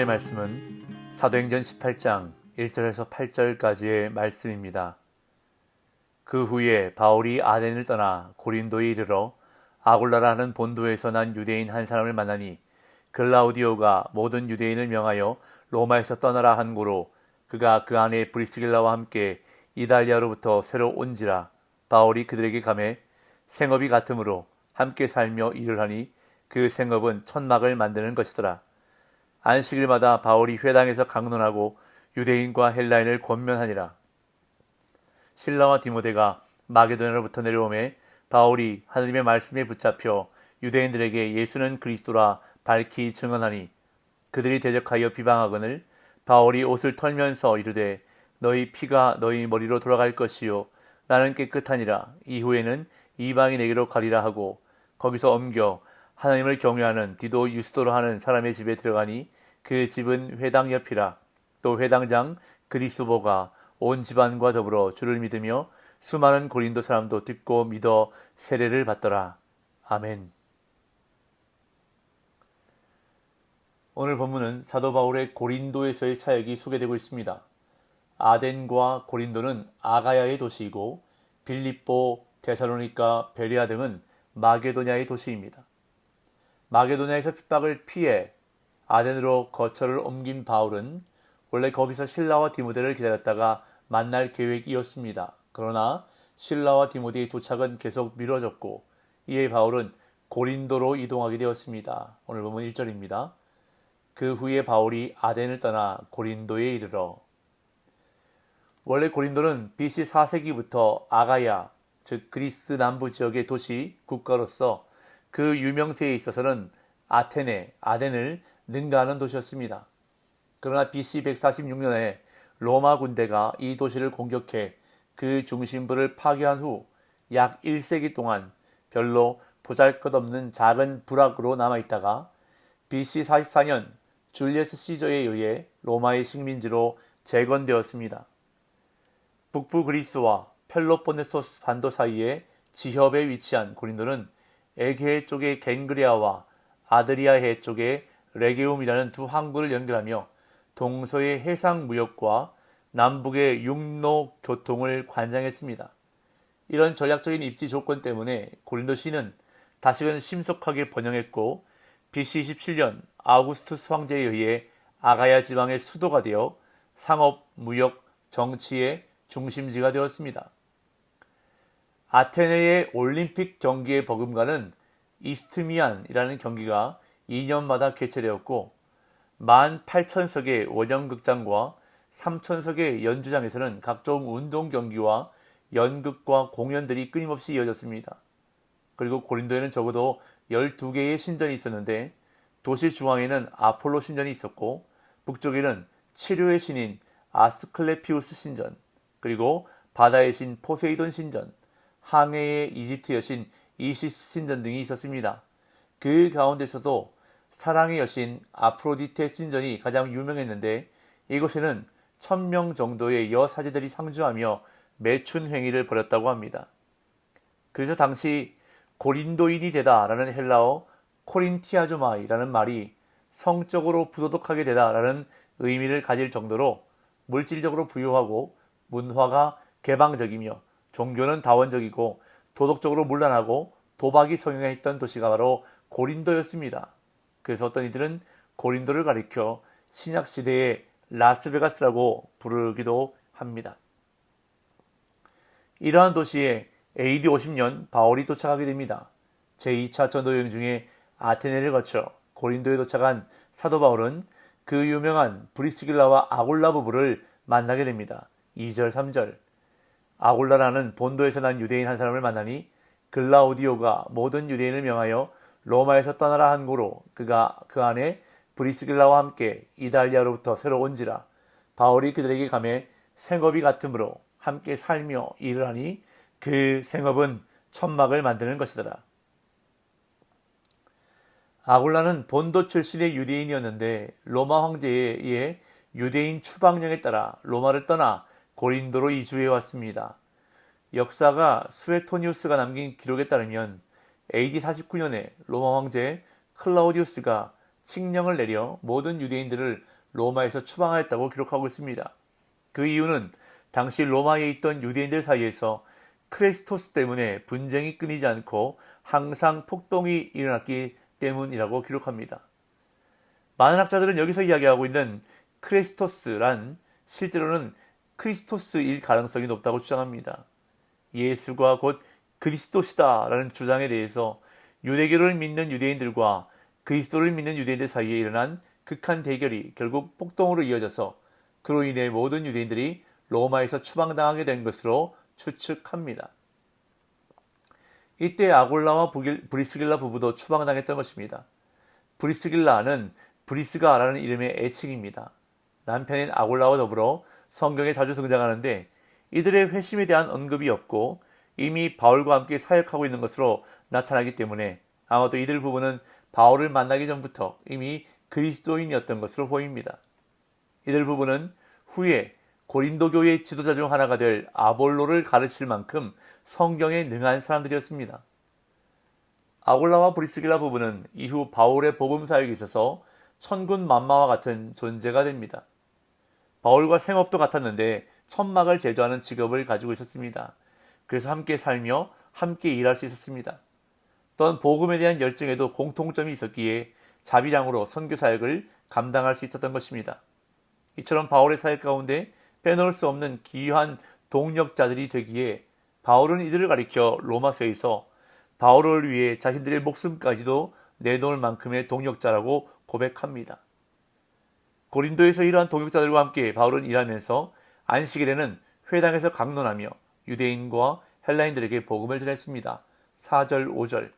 오늘의 말씀은 사도행전 18장 1절에서 8절까지의 말씀입니다. 그 후에 바울이 아덴을 떠나 고린도에 이르러 아굴라라는 본도에서 난 유대인 한 사람을 만나니 글라우디오가 모든 유대인을 명하여 로마에서 떠나라 한 고로 그가 그 안에 브리스길라와 함께 이달리아로부터 새로 온지라 바울이 그들에게 감해 생업이 같으므로 함께 살며 일을 하니 그 생업은 천막을 만드는 것이더라. 안식일마다 바울이 회당에서 강론하고 유대인과 헬라인을 권면하니라. 신라와 디모데가 마게도냐로부터 내려오매 바울이 하나님의 말씀에 붙잡혀 유대인들에게 예수는 그리스도라 밝히 증언하니 그들이 대적하여 비방하거늘 바울이 옷을 털면서 이르되 너희 피가 너희 머리로 돌아갈 것이요 나는 깨끗하니라 이후에는 이방인에게로 가리라 하고 거기서 옮겨 하나님을 경외하는 디도 유스도로 하는 사람의 집에 들어가니 그 집은 회당 옆이라 또 회당장 그리스보가 온 집안과 더불어 주를 믿으며 수많은 고린도 사람도 듣고 믿어 세례를 받더라. 아멘. 오늘 본문은 사도 바울의 고린도에서의 사역이 소개되고 있습니다. 아덴과 고린도는 아가야의 도시이고 빌립보, 데살로니카, 베리아 등은 마게도냐의 도시입니다. 마게도냐에서 핍박을 피해 아덴으로 거처를 옮긴 바울은 원래 거기서 신라와 디모데를 기다렸다가 만날 계획이었습니다. 그러나 신라와 디모데의 도착은 계속 미뤄졌고 이에 바울은 고린도로 이동하게 되었습니다. 오늘 보면 1절입니다. 그 후에 바울이 아덴을 떠나 고린도에 이르러 원래 고린도는 BC 4세기부터 아가야, 즉 그리스 남부 지역의 도시 국가로서 그 유명세에 있어서는 아테네, 아덴을 능가하는 도시였습니다. 그러나 BC 146년에 로마 군대가 이 도시를 공격해 그 중심부를 파괴한 후 약 1세기 동안 별로 보잘것없는 작은 부락으로 남아있다가 BC 44년 줄리어스 시저에 의해 로마의 식민지로 재건되었습니다. 북부 그리스와 펠로포네소스 반도 사이에 지협에 위치한 고린도는 에게 쪽의 겐그리아와 아드리아해 쪽의 레게움이라는 두 항구를 연결하며 동서의 해상 무역과 남북의 육로 교통을 관장했습니다. 이런 전략적인 입지 조건 때문에 고린도시는 다시금 심속하게 번영했고 BC 27년 아우구스투스 황제에 의해 아가야 지방의 수도가 되어 상업, 무역, 정치의 중심지가 되었습니다. 아테네의 올림픽 경기의 버금가는 이스트미안이라는 경기가 2년마다 개최되었고 18,000석의 원형극장과 3,000석의 연주장에서는 각종 운동 경기와 연극과 공연들이 끊임없이 이어졌습니다. 그리고 고린도에는 적어도 12개의 신전이 있었는데 도시 중앙에는 아폴로 신전이 있었고 북쪽에는 치료의 신인 아스클레피우스 신전, 그리고 바다의 신 포세이돈 신전, 항해의 이집트 여신 이시스 신전 등이 있었습니다. 그 가운데서도 사랑의 여신 아프로디테 신전이 가장 유명했는데 이곳에는 천 명 정도의 여 사제들이 상주하며 매춘 행위를 벌였다고 합니다. 그래서 당시 고린도인이 되다라는 헬라어 코린티아조마이라는 말이 성적으로 부도덕하게 되다라는 의미를 가질 정도로 물질적으로 부유하고 문화가 개방적이며 종교는 다원적이고 도덕적으로 문란하고 도박이 성행했던 도시가 바로 고린도였습니다. 그래서 어떤 이들은 고린도를 가리켜 신약 시대의 라스베가스라고 부르기도 합니다. 이러한 도시에 AD 50년 바울이 도착하게 됩니다. 제2차 전도 여행 중에 아테네를 거쳐 고린도에 도착한 사도 바울은 그 유명한 브리스길라와 아골라 부부를 만나게 됩니다. 2절, 3절. 아골라라는 본도에서 난 유대인 한 사람을 만나니 글라우디오가 모든 유대인을 명하여 로마에서 떠나라 한 고로 그가 그 안에 브리스길라와 함께 이달리아로부터 새로 온지라 바울이 그들에게 감해 생업이 같으므로 함께 살며 일을 하니 그 생업은 천막을 만드는 것이더라. 아골라는 본도 출신의 유대인이었는데 로마 황제에 의해 유대인 추방령에 따라 로마를 떠나 고린도로 이주해 왔습니다. 역사가 수에토니우스가 남긴 기록에 따르면 AD 49년에 로마 황제 클라우디우스가 칙령을 내려 모든 유대인들을 로마에서 추방하였다고 기록하고 있습니다. 그 이유는 당시 로마에 있던 유대인들 사이에서 크리스토스 때문에 분쟁이 끊이지 않고 항상 폭동이 일어났기 때문이라고 기록합니다. 많은 학자들은 여기서 이야기하고 있는 크리스토스란 실제로는 크리스토스일 가능성이 높다고 주장합니다. 예수가 곧 그리스도시다라는 주장에 대해서 유대교를 믿는 유대인들과 그리스도를 믿는 유대인들 사이에 일어난 극한 대결이 결국 폭동으로 이어져서 그로 인해 모든 유대인들이 로마에서 추방당하게 된 것으로 추측합니다. 이때 아골라와 브리스길라 부부도 추방당했던 것입니다. 브리스길라는 브리스가라는 이름의 애칭입니다. 남편인 아골라와 더불어 성경에 자주 등장하는데 이들의 회심에 대한 언급이 없고 이미 바울과 함께 사역하고 있는 것으로 나타나기 때문에 아마도 이들 부부는 바울을 만나기 전부터 이미 그리스도인이었던 것으로 보입니다. 이들 부부는 후에 고린도 교회의 지도자 중 하나가 될 아볼로를 가르칠 만큼 성경에 능한 사람들이었습니다. 아골라와 브리스길라 부부는 이후 바울의 복음 사역에 있어서 천군 만마와 같은 존재가 됩니다. 바울과 생업도 같았는데 천막을 제조하는 직업을 가지고 있었습니다. 그래서 함께 살며 함께 일할 수 있었습니다. 또한 복음에 대한 열정에도 공통점이 있었기에 자비량으로 선교 사역을 감당할 수 있었던 것입니다. 이처럼 바울의 사역 가운데 빼놓을 수 없는 귀한 동력자들이 되기에 바울은 이들을 가리켜 로마서에서 바울을 위해 자신들의 목숨까지도 내놓을 만큼의 동력자라고 고백합니다. 고린도에서 이러한 동역자들과 함께 바울은 일하면서 안식일에는 회당에서 강론하며 유대인과 헬라인들에게 복음을 전했습니다. 4절, 5절.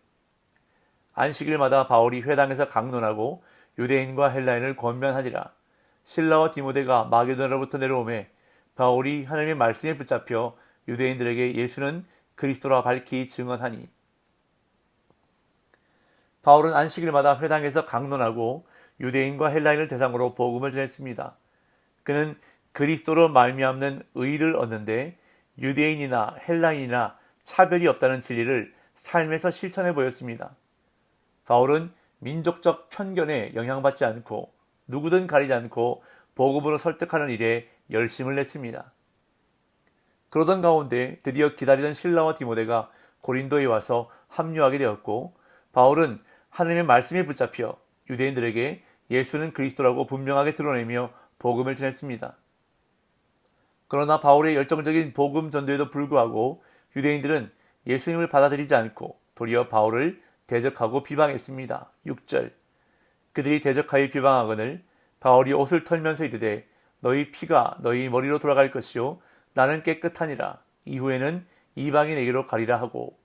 안식일마다 바울이 회당에서 강론하고 유대인과 헬라인을 권면하니라. 신라와 디모데가 마게도나로부터 내려오매 바울이 하나님의 말씀에 붙잡혀 유대인들에게 예수는 그리스도라 밝히 증언하니 바울은 안식일마다 회당에서 강론하고 유대인과 헬라인을 대상으로 복음을 전했습니다. 그는 그리스도로 말미암는 의를 얻는데 유대인이나 헬라인이나 차별이 없다는 진리를 삶에서 실천해 보였습니다. 바울은 민족적 편견에 영향받지 않고 누구든 가리지 않고 복음으로 설득하는 일에 열심을 냈습니다. 그러던 가운데 드디어 기다리던 신라와 디모데가 고린도에 와서 합류하게 되었고 바울은 하나님의 말씀에 붙잡혀 유대인들에게 예수는 그리스도라고 분명하게 드러내며 복음을 전했습니다. 그러나 바울의 열정적인 복음 전도에도 불구하고 유대인들은 예수님을 받아들이지 않고 도리어 바울을 대적하고 비방했습니다. 6절. 그들이 대적하여 비방하거늘 바울이 옷을 털면서 이르되 너희 피가 너희 머리로 돌아갈 것이요 나는 깨끗하니라. 이후에는 이방인에게로 가리라. 하고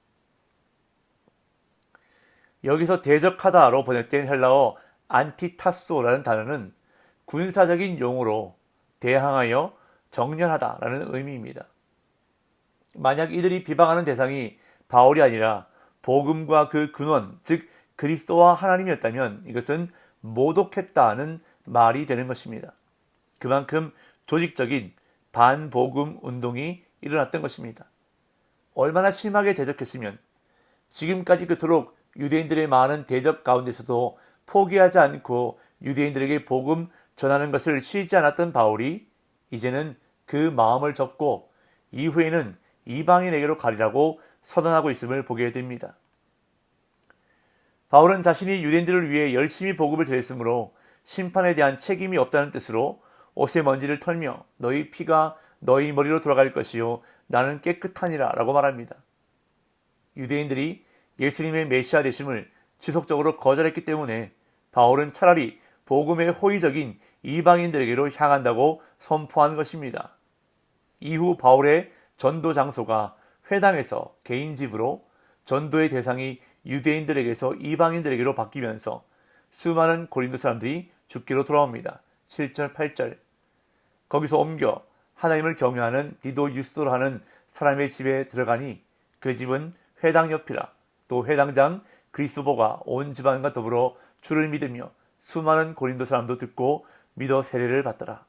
여기서 대적하다로 번역된 헬라어 안티타소라는 단어는 군사적인 용어로 대항하여 정렬하다라는 의미입니다. 만약 이들이 비방하는 대상이 바울이 아니라 복음과 그 근원, 즉 그리스도와 하나님이었다면 이것은 모독했다는 말이 되는 것입니다. 그만큼 조직적인 반복음 운동이 일어났던 것입니다. 얼마나 심하게 대적했으면 지금까지 그토록 유대인들의 많은 대적 가운데서도 포기하지 않고 유대인들에게 복음 전하는 것을 쉬지 않았던 바울이 이제는 그 마음을 접고 이후에는 이방인에게로 가리라고 선언하고 있음을 보게 됩니다. 바울은 자신이 유대인들을 위해 열심히 복음을 전했으므로 심판에 대한 책임이 없다는 뜻으로 옷의 먼지를 털며 너희 피가 너희 머리로 돌아갈 것이요 나는 깨끗하니라 라고 말합니다. 유대인들이 예수님의 메시아 되심을 지속적으로 거절했기 때문에 바울은 차라리 복음의 호의적인 이방인들에게로 향한다고 선포한 것입니다. 이후 바울의 전도 장소가 회당에서 개인 집으로 전도의 대상이 유대인들에게서 이방인들에게로 바뀌면서 수많은 고린도 사람들이 죽기로 돌아옵니다. 7절, 8절. 거기서 옮겨 하나님을 경외하는 디도 유스도라는 사람의 집에 들어가니 그 집은 회당 옆이라 또 회당장 그리스도가 온 집안과 더불어 주를 믿으며 수많은 고린도 사람도 듣고 믿어 세례를 받더라.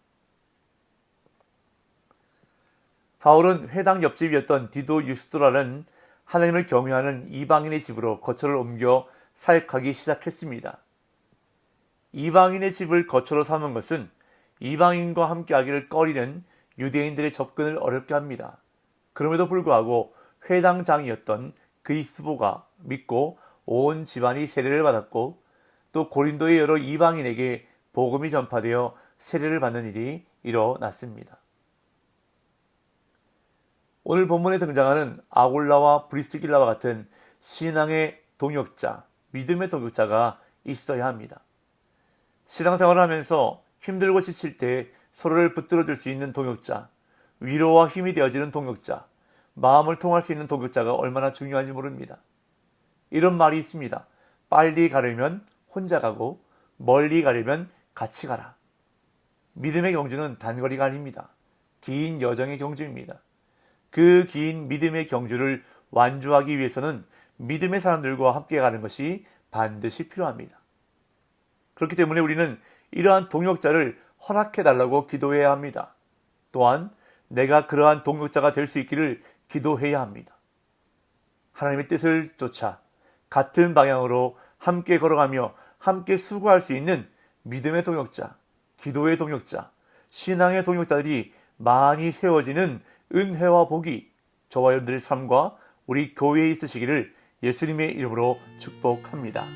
바울은 회당 옆집이었던 디도 유스도라는 하나님을 경외하는 이방인의 집으로 거처를 옮겨 사역하기 시작했습니다. 이방인의 집을 거처로 삼은 것은 이방인과 함께하기를 꺼리는 유대인들의 접근을 어렵게 합니다. 그럼에도 불구하고 회당장이었던 그이스보가 믿고 온 집안이 세례를 받았고 또 고린도의 여러 이방인에게 복음이 전파되어 세례를 받는 일이 일어났습니다. 오늘 본문에 등장하는 아골라와 브리스길라와 같은 신앙의 동역자, 믿음의 동역자가 있어야 합니다. 신앙생활을 하면서 힘들고 지칠 때 서로를 붙들어 줄 수 있는 동역자, 위로와 힘이 되어지는 동역자, 마음을 통할 수 있는 동역자가 얼마나 중요한지 모릅니다. 이런 말이 있습니다. 빨리 가려면 혼자 가고 멀리 가려면 같이 가라. 믿음의 경주는 단거리가 아닙니다. 긴 여정의 경주입니다. 그 긴 믿음의 경주를 완주하기 위해서는 믿음의 사람들과 함께 가는 것이 반드시 필요합니다. 그렇기 때문에 우리는 이러한 동역자를 허락해 달라고 기도해야 합니다. 또한 내가 그러한 동역자가 될 수 있기를 기도해야 합니다. 하나님의 뜻을 쫓아 같은 방향으로 함께 걸어가며 함께 수고할 수 있는 믿음의 동역자, 기도의 동역자, 신앙의 동역자들이 많이 세워지는 은혜와 복이 저와 여러분들의 삶과 우리 교회에 있으시기를 예수님의 이름으로 축복합니다.